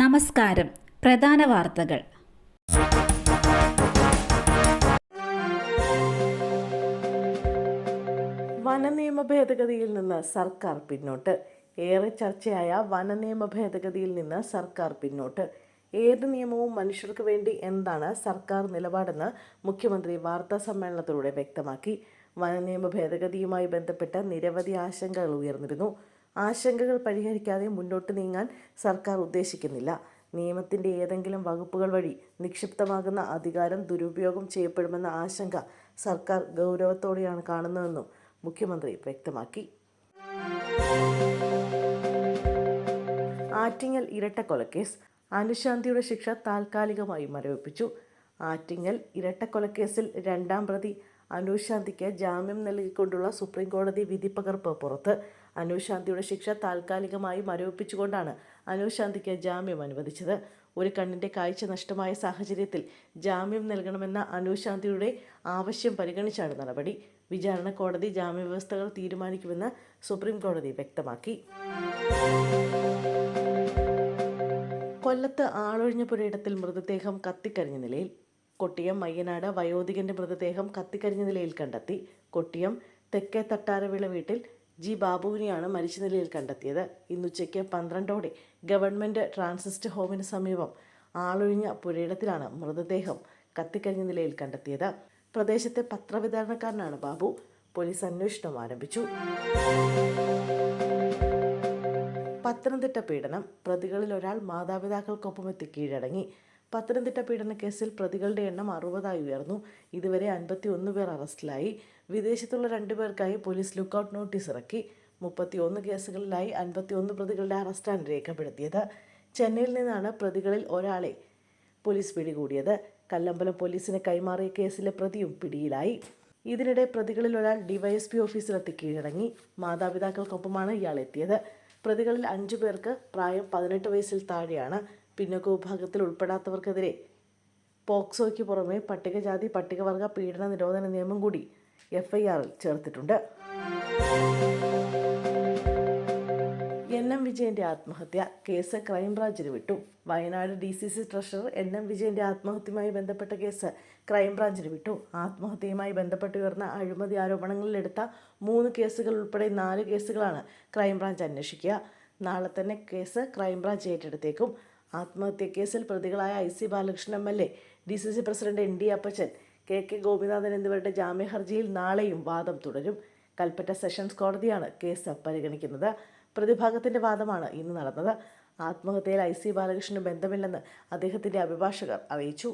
നമസ്കാരം. പ്രധാന വാർത്തകൾ. വനനിയമ ഭേദഗതിയിൽ നിന്ന് സർക്കാർ പിന്നോട്ട്. ഏറെ ചർച്ചയായ വനനിയമ ഭേദഗതിയിൽ നിന്ന് സർക്കാർ പിന്നോട്ട്. ഏത് നിയമവും മനുഷ്യർക്ക് വേണ്ടി എന്താണ് സർക്കാർ നിലപാടെന്ന് മുഖ്യമന്ത്രി വാർത്താ സമ്മേളനത്തിലൂടെ വ്യക്തമാക്കി. വനനിയമ ഭേദഗതിയുമായി ബന്ധപ്പെട്ട് നിരവധി ആശങ്കകൾ ഉയർന്നിരുന്നു. ആശങ്കകൾ പരിഹരിക്കാതെ മുന്നോട്ട് നീങ്ങാൻ സർക്കാർ ഉദ്ദേശിക്കുന്നില്ല. നിയമത്തിന്റെ ഏതെങ്കിലും വകുപ്പുകൾ വഴി നിക്ഷിപ്തമാകുന്ന അധികാരം ദുരുപയോഗം ചെയ്യപ്പെടുമെന്ന ആശങ്ക സർക്കാർ ഗൗരവത്തോടെയാണ് കാണുന്നതെന്നും മുഖ്യമന്ത്രി വ്യക്തമാക്കി. ആറ്റിങ്ങൽ ഇരട്ടക്കൊലക്കേസ്. അനുശാന്തിയുടെ ശിക്ഷ താൽക്കാലികമായി മരവിപ്പിച്ചു. ആറ്റിങ്ങൽ ഇരട്ടക്കൊലക്കേസിൽ രണ്ടാം പ്രതി അനുശാന്തിക്ക് ജാമ്യം നൽകിക്കൊണ്ടുള്ള സുപ്രീം കോടതി വിധിപ്പകർപ്പ് പുറത്ത്. അനുശാന്തിയുടെ ശിക്ഷ താൽക്കാലികമായി മരവിപ്പിച്ചുകൊണ്ടാണ് അനുശാന്തിക്ക് ജാമ്യം അനുവദിച്ചത്. ഒരു കണ്ണിന്റെ കാഴ്ച നഷ്ടമായ സാഹചര്യത്തിൽ ജാമ്യം നൽകണമെന്ന അനുശാന്തിയുടെ ആവശ്യം പരിഗണിച്ചാണ് നടപടി. വിചാരണ കോടതി ജാമ്യവ്യവസ്ഥകൾ തീരുമാനിക്കുമെന്ന് സുപ്രീം കോടതി വ്യക്തമാക്കി. കൊല്ലത്ത് ആളൊഴിഞ്ഞ പുരയിടത്തിൽ മൃതദേഹം കത്തിക്കരിഞ്ഞ നിലയിൽ കൊട്ടിയം മയ്യനാട് വയോധികന്റെ മൃതദേഹം കത്തിക്കരിഞ്ഞ നിലയിൽ കണ്ടെത്തി. കൊട്ടിയം തെക്കേ തട്ടാരവിള വീട്ടിൽ ജി ബാബുവിനെയാണ് മരിച്ച നിലയിൽ കണ്ടെത്തിയത്. ഇന്നുച്ചയ്ക്ക് പന്ത്രണ്ടോടെ ഗവൺമെന്റ് ട്രാൻസിസ്റ്റ് ഹോമിന് സമീപം ആളൊഴിഞ്ഞ പുരയിടത്തിലാണ് മൃതദേഹം കത്തിക്കരിഞ്ഞ നിലയിൽ കണ്ടെത്തിയത്. പ്രദേശത്തെ പത്രവിതരണക്കാരനാണ് ബാബു. പോലീസ് അന്വേഷണം ആരംഭിച്ചു. പത്തനംതിട്ട പീഡനം. പ്രതികളിൽ ഒരാൾ മാതാപിതാക്കൾക്കൊപ്പം എത്തി കീഴടങ്ങി. പത്തനംതിട്ട കേസിൽ പ്രതികളുടെ എണ്ണം അറുപതായി ഉയർന്നു. ഇതുവരെ അൻപത്തി ഒന്ന് പേർ അറസ്റ്റിലായി. വിദേശത്തുള്ള രണ്ടു രണ്ടുപേർക്കായി പോലീസ് ലുക്കൌട്ട് നോട്ടീസ് ഇറക്കി. മുപ്പത്തി ഒന്ന് കേസുകളിലായി അൻപത്തി ഒന്ന് പ്രതികളുടെ അറസ്റ്റാണ് രേഖപ്പെടുത്തിയത്. ചെന്നൈയിൽ നിന്നാണ് പ്രതികളിൽ ഒരാളെ പോലീസ് പിടികൂടിയത്. കല്ലമ്പലം പോലീസിന് കൈമാറിയ കേസിലെ പ്രതിയും പിടിയിലായി. ഇതിനിടെ പ്രതികളിൽ ഒരാൾ ഡിവൈഎസ്പി ഓഫീസിലെത്തി കീഴടങ്ങി. മാതാപിതാക്കൾക്കൊപ്പമാണ് ഇയാൾ എത്തിയത് പ്രതികളിൽ അഞ്ചു പേർക്ക് പ്രായം പതിനെട്ട് വയസ്സിൽ താഴെയാണ്. പിന്നോക്ക വിഭാഗത്തിൽ ഉൾപ്പെടാത്തവർക്കെതിരെ പോക്സോയ്ക്ക് പുറമെ പട്ടികജാതി പട്ടികവർഗ പീഡന നിരോധന നിയമം കൂടി എഫ് ഐ ആറിൽ ചേർത്തിട്ടുണ്ട്. എൻ എം വിജയന്റെ ആത്മഹത്യ കേസ് ക്രൈംബ്രാഞ്ചിന് വിട്ടു. Wayanad D C C treasurer N M വിജയന്റെ ആത്മഹത്യയുമായി ബന്ധപ്പെട്ട കേസ് ക്രൈംബ്രാഞ്ചിന് വിട്ടു. ആത്മഹത്യയുമായി ബന്ധപ്പെട്ട് ഉയർന്ന അഴിമതി ആരോപണങ്ങളിലെടുത്ത മൂന്ന് കേസുകൾ ഉൾപ്പെടെ നാല് കേസുകളാണ് ക്രൈംബ്രാഞ്ച് അന്വേഷിക്കുക. നാളെ തന്നെ കേസ് ക്രൈംബ്രാഞ്ച് ഏറ്റെടുത്തേക്കും. ആത്മഹത്യ കേസിൽ പ്രതികളായ I C Balakrishnan M L A D C C president N D Appachan K K Gopinathan എന്നിവരുടെ ജാമ്യ ഹർജിയിൽ നാളെയും വാദം തുടരും. കൽപ്പറ്റ സെഷൻസ് കോടതിയാണ് കേസ് പരിഗണിക്കുന്നത്. പ്രതിഭാഗത്തിന്റെ വാദമാണ് ഇന്ന് നടന്നത്. ആത്മഹത്യയിൽ ഐ സി ബാലകൃഷ്ണന് ബന്ധമില്ലെന്ന് അദ്ദേഹത്തിന്റെ അഭിഭാഷകർ അറിയിച്ചു.